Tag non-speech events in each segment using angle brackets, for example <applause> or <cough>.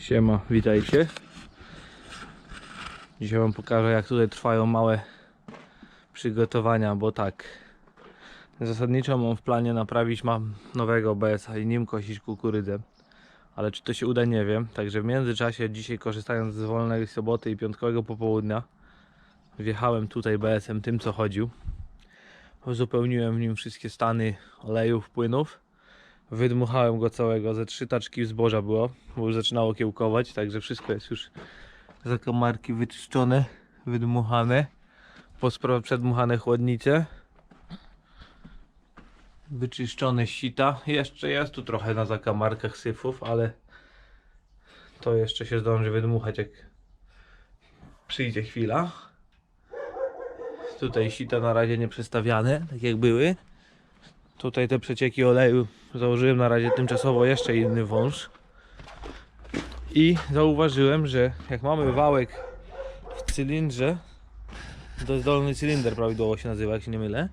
Siema, witajcie. Dzisiaj wam pokażę jak tutaj trwają małe przygotowania, bo tak zasadniczo mam w planie naprawić mam nowego BS-a i nim kosić kukurydzę. Ale czy to się uda nie wiem, także w międzyczasie dzisiaj korzystając z wolnej soboty i piątkowego popołudnia wjechałem tutaj BS-em tym co chodził. Uzupełniłem w nim wszystkie stany olejów, płynów. Wydmuchałem go całego, ze trzy taczki zboża było, bo już zaczynało kiełkować, także wszystko jest już zakamarki wyczyszczone, wydmuchane, pospro- przedmuchane chłodnice, wyczyszczone sita. Jeszcze jest tu trochę na zakamarkach syfów, ale to jeszcze się zdąży wydmuchać jak przyjdzie chwila. Tutaj sita na razie nie przestawiane, tak jak były. Tutaj te przecieki oleju założyłem na razie tymczasowo jeszcze inny wąż. I zauważyłem, że jak mamy wałek w cylindrze, to jest dolny cylinder prawidłowo się nazywa, jak się nie mylę,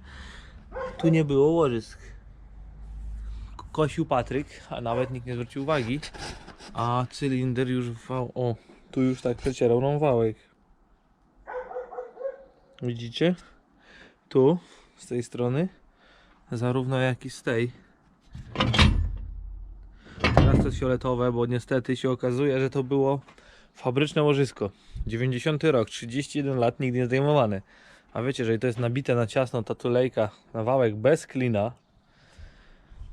tu nie było łożysk. Kosił Patryk, a nawet nikt nie zwrócił uwagi, a cylinder już wał... O, tu już tak przecierał nam wałek. Widzicie? Tu, z tej strony zarówno jak i z tej. Teraz to fioletowe, bo niestety się okazuje, że to było fabryczne łożysko. 90 rok, 31 lat, nigdy nie zdejmowane. A wiecie, że to jest nabite na ciasno ta tulejka na wałek bez klina.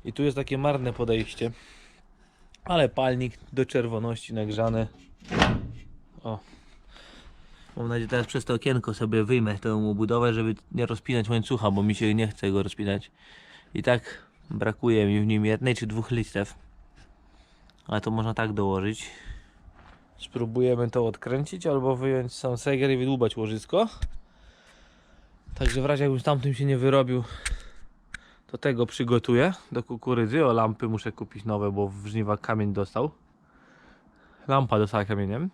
I tu jest takie marne podejście. Ale palnik do czerwoności nagrzany. O. Mam nadzieję, teraz przez to okienko sobie wyjmę tę obudowę, żeby nie rozpinać łańcucha, bo mi się nie chce go rozpinać. I tak brakuje mi w nim jednej czy dwóch listew. Ale to można tak dołożyć. Spróbujemy to odkręcić albo wyjąć sam seger i wydłubać łożysko. Także w razie jakbym tamtym się nie wyrobił, to tego przygotuję do kukurydzy. O lampy muszę kupić nowe, bo w żniwa kamień dostał. Lampa dostała kamieniem.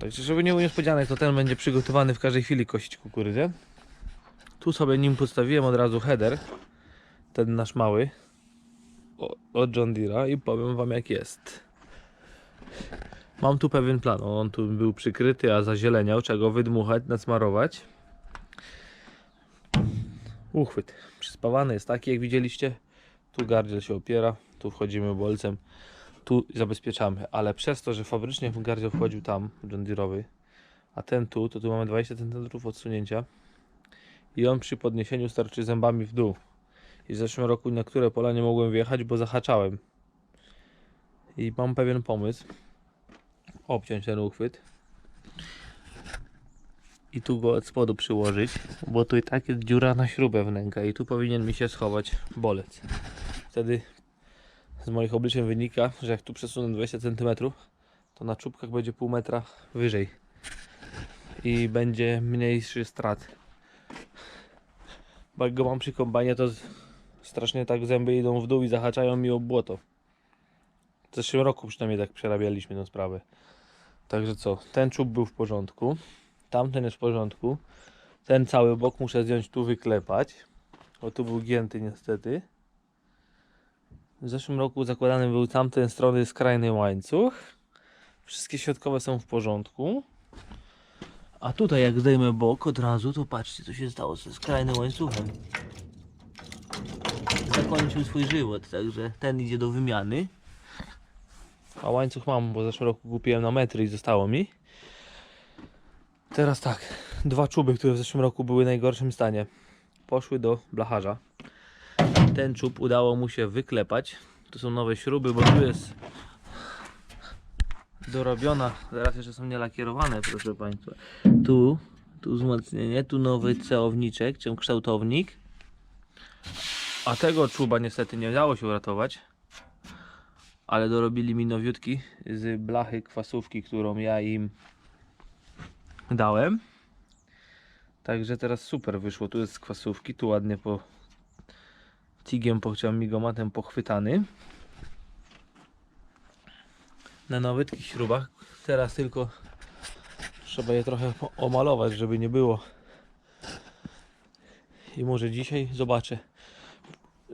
Także żeby nie było niespodzianek, to ten będzie przygotowany w każdej chwili kosić kukurydzę. Tu sobie nim podstawiłem od razu header, ten nasz mały, od John Deere'a i powiem wam jak jest. Mam tu pewien plan, on tu był przykryty, a zazieleniał, trzeba go wydmuchać, nasmarować. Uchwyt przyspawany jest taki jak widzieliście, tu gardziel się opiera, tu wchodzimy bolcem tu zabezpieczamy, ale przez to, że fabrycznie gardziel wchodził tam, John a ten tu, to tu mamy 20 cm odsunięcia i on przy podniesieniu starczy zębami w dół. I w zeszłym roku na które pola nie mogłem wjechać, bo zahaczałem. I mam pewien pomysł. Obciąć ten uchwyt. I tu go od spodu przyłożyć, bo tu i tak jest dziura na śrubę wnęka i tu powinien mi się schować bolec. Wtedy z moich obliczeń wynika, że jak tu przesunę 20 cm, to na czubkach będzie pół metra wyżej i będzie mniejszy strat. Bo jak go mam przy kombajnie, to strasznie tak zęby idą w dół i zahaczają mi o błoto. W zeszłym roku przynajmniej tak przerabialiśmy tę sprawę. Także co, ten czub był w porządku, tamten jest w porządku, ten cały bok muszę zdjąć tu wyklepać, bo tu był gięty niestety. W zeszłym roku zakładany był tamten strony skrajny łańcuch. Wszystkie środkowe są w porządku. A tutaj jak zdejmę bok od razu, to patrzcie co się stało ze skrajnym łańcuchem. Zakończył swój żywot, także ten idzie do wymiany. A łańcuch mam, bo w zeszłym roku kupiłem na metry i zostało mi. Teraz tak, dwa czuby, które w zeszłym roku były w najgorszym stanie, poszły do blacharza ten czub udało mu się wyklepać. Tu są nowe śruby, bo tu jest dorobiona. Zaraz jeszcze są nielakierowane, proszę Państwa. Tu, tu wzmocnienie, tu nowy ceowniczek, czy kształtownik. A tego czuba niestety nie dało się uratować. Ale dorobili mi nowiutki z blachy kwasówki, którą ja im dałem. Także teraz super wyszło. Tu jest z kwasówki, tu ładnie po tigiem pochciał migomatem pochwytany. Na nowytkich śrubach. Teraz tylko trzeba je trochę omalować żeby nie było. I może dzisiaj zobaczę.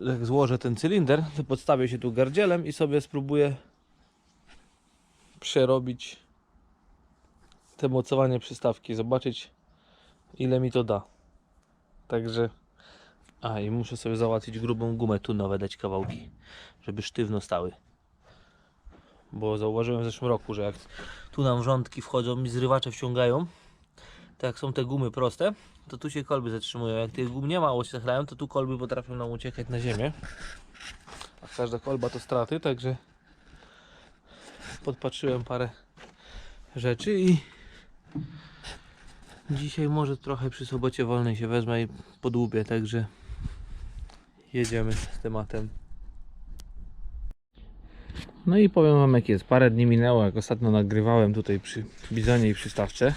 Jak złożę ten cylinder to podstawię się tu gardzielem i sobie spróbuję przerobić te mocowanie przystawki, zobaczyć ile mi to da. Także a i muszę sobie załatwić grubą gumę tu nowe dać kawałki, żeby sztywno stały. Bo zauważyłem w zeszłym roku, że jak tu nam wrzątki wchodzą i zrywacze wciągają, to jak są te gumy proste, to tu się kolby zatrzymują. Jak tych gum nie ma, ociechają, to tu kolby potrafią nam uciekać na ziemię. A każda kolba to straty, także podpatrzyłem parę rzeczy i dzisiaj może trochę przy sobocie wolnej się wezmę i podłubię, także jedziemy z tematem. No i powiem wam jak jest. Parę dni minęło, jak ostatnio nagrywałem tutaj przy bizonie i przystawce.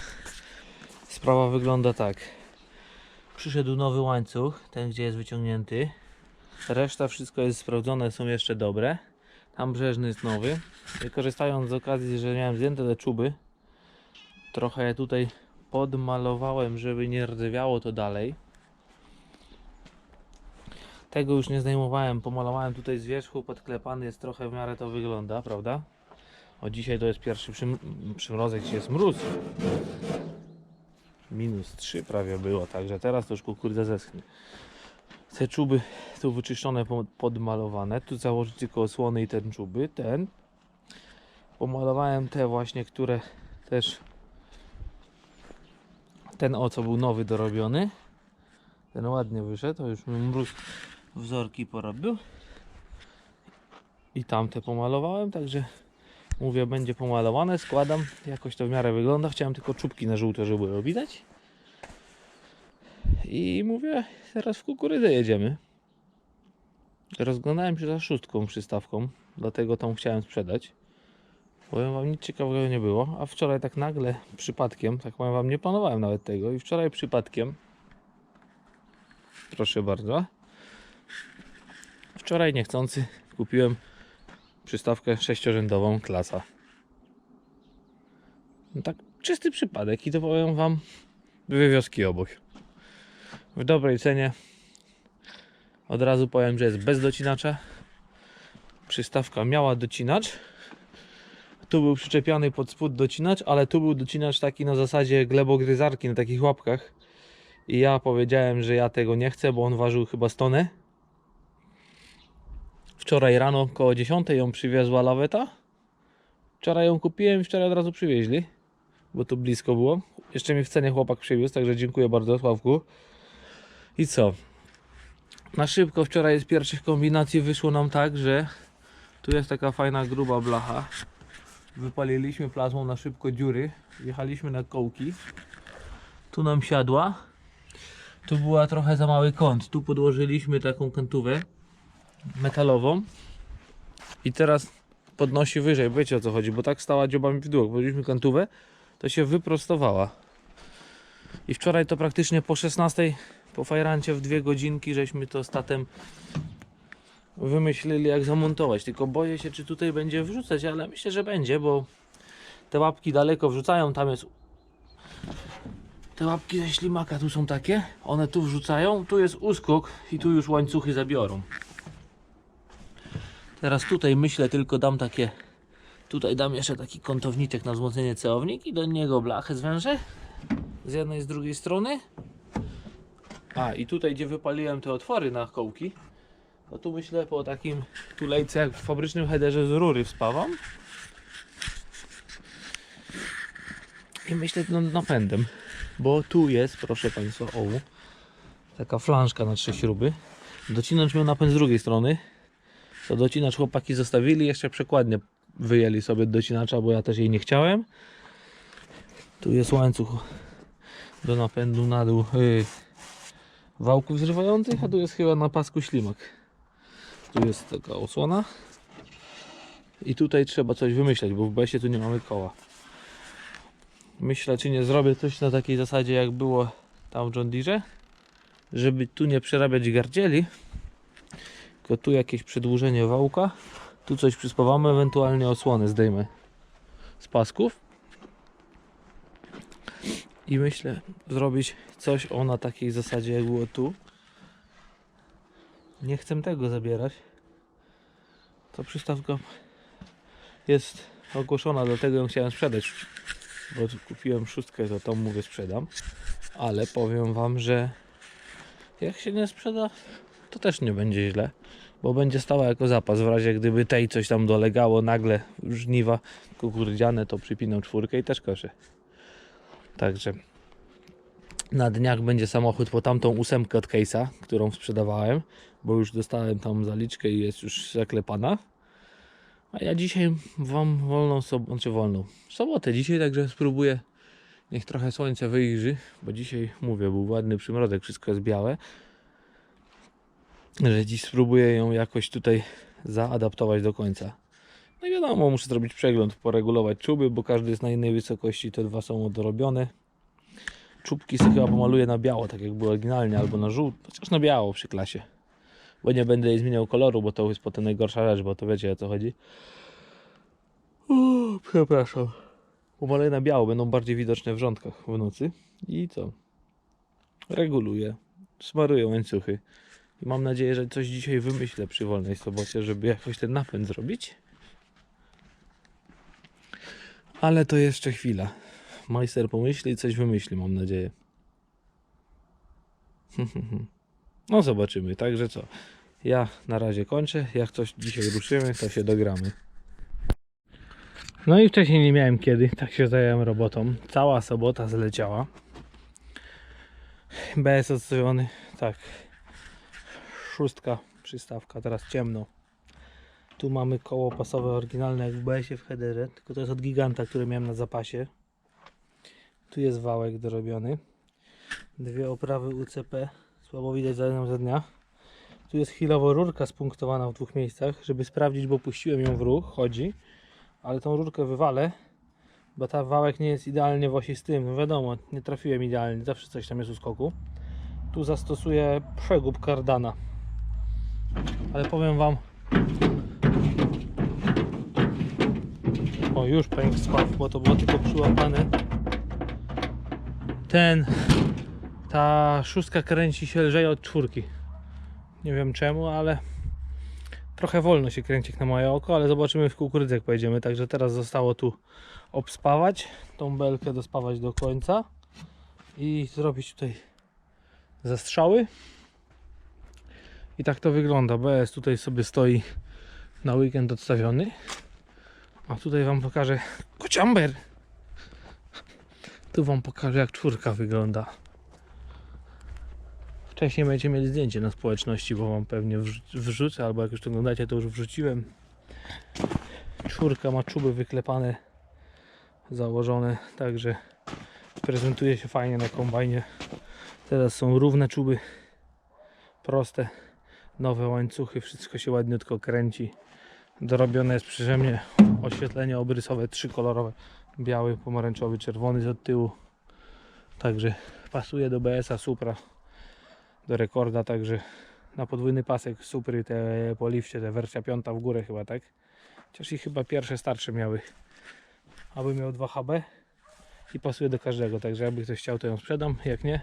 Sprawa wygląda tak. Przyszedł nowy łańcuch, ten gdzie jest wyciągnięty. Reszta wszystko jest sprawdzone, są jeszcze dobre. Tam brzeżny jest nowy. Wykorzystając z okazji, że miałem zdjęte te czuby, trochę je tutaj podmalowałem, żeby nie rdzewiało to dalej. Tego już nie zdejmowałem, pomalowałem tutaj z wierzchu, podklepany jest trochę w miarę to wygląda, prawda? O dzisiaj to jest pierwszy przym przymrozek, dzisiaj jest mróz. Minus 3 prawie było, także teraz to już kukurydza zeschnie. Te czuby tu wyczyszczone, po- podmalowane. Tu założyć tylko osłony i ten czuby, ten. Pomalowałem te właśnie, które też ten o co był nowy dorobiony. Ten ładnie wyszedł, to już mróz wzorki porobił. I tamte pomalowałem, także mówię, będzie pomalowane, składam, jakoś to w miarę wygląda. Chciałem tylko czubki na żółto, żeby było widać. I mówię, teraz w kukurydzę jedziemy. Rozglądałem się za szóstką przystawką, dlatego tą chciałem sprzedać. Powiem wam, nic ciekawego nie było, a wczoraj tak nagle, przypadkiem, tak powiem wam, nie planowałem nawet tego i wczoraj przypadkiem, proszę bardzo, wczoraj niechcący kupiłem przystawkę sześciorzędową klasa. No tak, czysty przypadek i to powiem wam, dwie wioski obok. W dobrej cenie. Od razu powiem, że jest bez docinacza. Przystawka miała docinacz. Tu był przyczepiony pod spód docinacz, ale tu był docinacz taki na zasadzie glebogryzarki na takich łapkach. I ja powiedziałem, że ja tego nie chcę, bo on ważył chyba stonę. Wczoraj rano koło 10 ją przywiozła laweta. Wczoraj ją kupiłem i wczoraj od razu przywieźli, bo tu blisko było. Jeszcze mi w cenie chłopak przywiózł, także dziękuję bardzo Sławku. I co? Na szybko wczoraj z pierwszych kombinacji wyszło nam tak, że tu jest taka fajna gruba blacha. Wypaliliśmy plazmą na szybko dziury, jechaliśmy na kołki. Tu nam siadła. Tu była trochę za mały kąt. Tu podłożyliśmy taką kantówę metalową. I teraz podnosi wyżej, wiecie o co chodzi, bo tak stała dziobami w dół. Jak Podłożyliśmy kantówę, to się wyprostowała. I wczoraj to praktycznie po 16 po fajrancie w dwie godzinki żeśmy to statem wymyślili jak zamontować. Tylko boję się, czy tutaj będzie wrzucać, ale myślę, że będzie, bo te łapki daleko wrzucają. Tam jest. Te łapki ze ślimaka tu są takie. One tu wrzucają, tu jest uskok i tu już łańcuchy zabiorą. Teraz tutaj myślę, tylko dam takie. Tutaj dam jeszcze taki kątowniczek na wzmocnienie ceownik i do niego blachę zwężę. Z jednej i z drugiej strony. A i tutaj gdzie wypaliłem te otwory na kołki, to tu myślę po takim tulejce jak w fabrycznym headerze z rury wspawam. I myślę nad napędem, bo tu jest, proszę Państwa, o, taka flanszka na trzy śruby. Docinacz miał napęd z drugiej strony. To docinacz chłopaki zostawili, jeszcze przekładnie wyjęli sobie docinacza, bo ja też jej nie chciałem. Tu jest łańcuch do napędu na dół. Yy, wałków zrywających, a tu jest chyba na pasku ślimak. Tu jest taka osłona. I tutaj trzeba coś wymyśleć, bo w besie tu nie mamy koła. Myślę, czy nie zrobię coś na takiej zasadzie, jak było tam w John Deere, żeby tu nie przerabiać gardzieli, tylko tu jakieś przedłużenie wałka, tu coś przyspawamy, ewentualnie osłonę zdejmę z pasków. I myślę zrobić coś o na takiej zasadzie jak było tu. Nie chcę tego zabierać. To przystawka jest ogłoszona, dlatego ją chciałem sprzedać. Bo kupiłem szóstkę, to tą mówię sprzedam. Ale powiem wam, że jak się nie sprzeda, to też nie będzie źle. Bo będzie stała jako zapas. W razie gdyby tej coś tam dolegało nagle żniwa kukurydziane, to przypinam czwórkę i też koszę. Także na dniach będzie samochód po tamtą ósemkę od Case'a, którą sprzedawałem, bo już dostałem tam zaliczkę i jest już zaklepana. A ja dzisiaj wam wolną sobotę, znaczy wolną sobotę dzisiaj, także spróbuję. Niech trochę słońce wyjrzy, bo dzisiaj mówię, był ładny przymrozek, wszystko jest białe. Że dziś spróbuję ją jakoś tutaj zaadaptować do końca. No i wiadomo, muszę zrobić przegląd, poregulować czuby, bo każdy jest na innej wysokości, te dwa są dorobione. Czubki sobie chyba pomaluję na biało, tak jak było oryginalnie, albo na żółto, chociaż na biało przy klasie. Bo nie będę jej zmieniał koloru, bo to jest potem najgorsza rzecz, bo to wiecie o co chodzi. O, przepraszam. Pomaluję na biało, będą bardziej widoczne w rządkach w nocy. I co? Reguluję. Smaruję łańcuchy. I mam nadzieję, że coś dzisiaj wymyślę przy wolnej sobocie, żeby jakoś ten napęd zrobić. Ale to jeszcze chwila. Majster pomyśli i coś wymyśli, mam nadzieję. <laughs> No zobaczymy, także co. Ja na razie kończę. Jak coś dzisiaj ruszymy, to się dogramy. No i wcześniej nie miałem kiedy, tak się zająłem robotą. Cała sobota zleciała. BS odstawiony, tak. Szóstka przystawka, teraz ciemno. Tu mamy koło pasowe oryginalne jak w BS-ie w headerze, tylko to jest od giganta, który miałem na zapasie. Tu jest wałek dorobiony. Dwie oprawy UCP, słabo widać za za dnia. Tu jest chwilowo rurka spunktowana w dwóch miejscach, żeby sprawdzić, bo puściłem ją w ruch, chodzi. Ale tą rurkę wywalę, bo ta wałek nie jest idealnie w osi z tym. No wiadomo, nie trafiłem idealnie, zawsze coś tam jest u skoku. Tu zastosuję przegub kardana. Ale powiem wam, o już pęk spadł, bo to było tylko przyłapane. Ten, ta szóstka kręci się lżej od czwórki. Nie wiem czemu, ale trochę wolno się kręci na moje oko, ale zobaczymy w kukurydzy jak pojedziemy. Także teraz zostało tu obspawać, tą belkę dospawać do końca i zrobić tutaj zastrzały. I tak to wygląda. BS tutaj sobie stoi na weekend odstawiony. A tutaj Wam pokażę kociamber. Tu Wam pokażę jak czwórka wygląda. Wcześniej będziecie mieli zdjęcie na społeczności, bo Wam pewnie wrzu- wrzucę, albo jak już to oglądacie, to już wrzuciłem. Czwórka ma czuby wyklepane, założone, także prezentuje się fajnie na kombajnie. Teraz są równe czuby, proste, nowe łańcuchy, wszystko się ładniutko kręci. Dorobione jest przy mnie oświetlenie obrysowe, trzykolorowe, biały, pomarańczowy, czerwony z od tyłu. Także pasuje do BS-a Supra, do rekorda, także na podwójny pasek Supry te po lifcie, te wersja piąta w górę chyba, tak? Chociaż i chyba pierwsze starsze miały. Aby miał 2HB i pasuje do każdego, także jakby ktoś chciał to ją sprzedam, jak nie,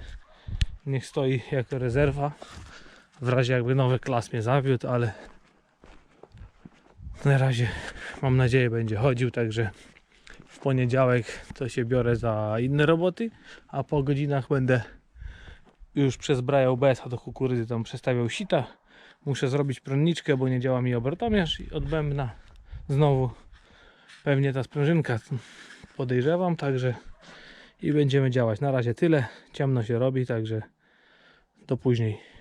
niech stoi jako rezerwa. W razie jakby nowy klas mnie zawiódł, ale na razie mam nadzieję będzie chodził, także w poniedziałek to się biorę za inne roboty, a po godzinach będę już przezbrajał BS-a do kukurydzy, tam przestawiał sita. Muszę zrobić prądniczkę, bo nie działa mi obrotomierz i od bębna znowu pewnie ta sprężynka podejrzewam, także i będziemy działać. Na razie tyle, ciemno się robi, także do później.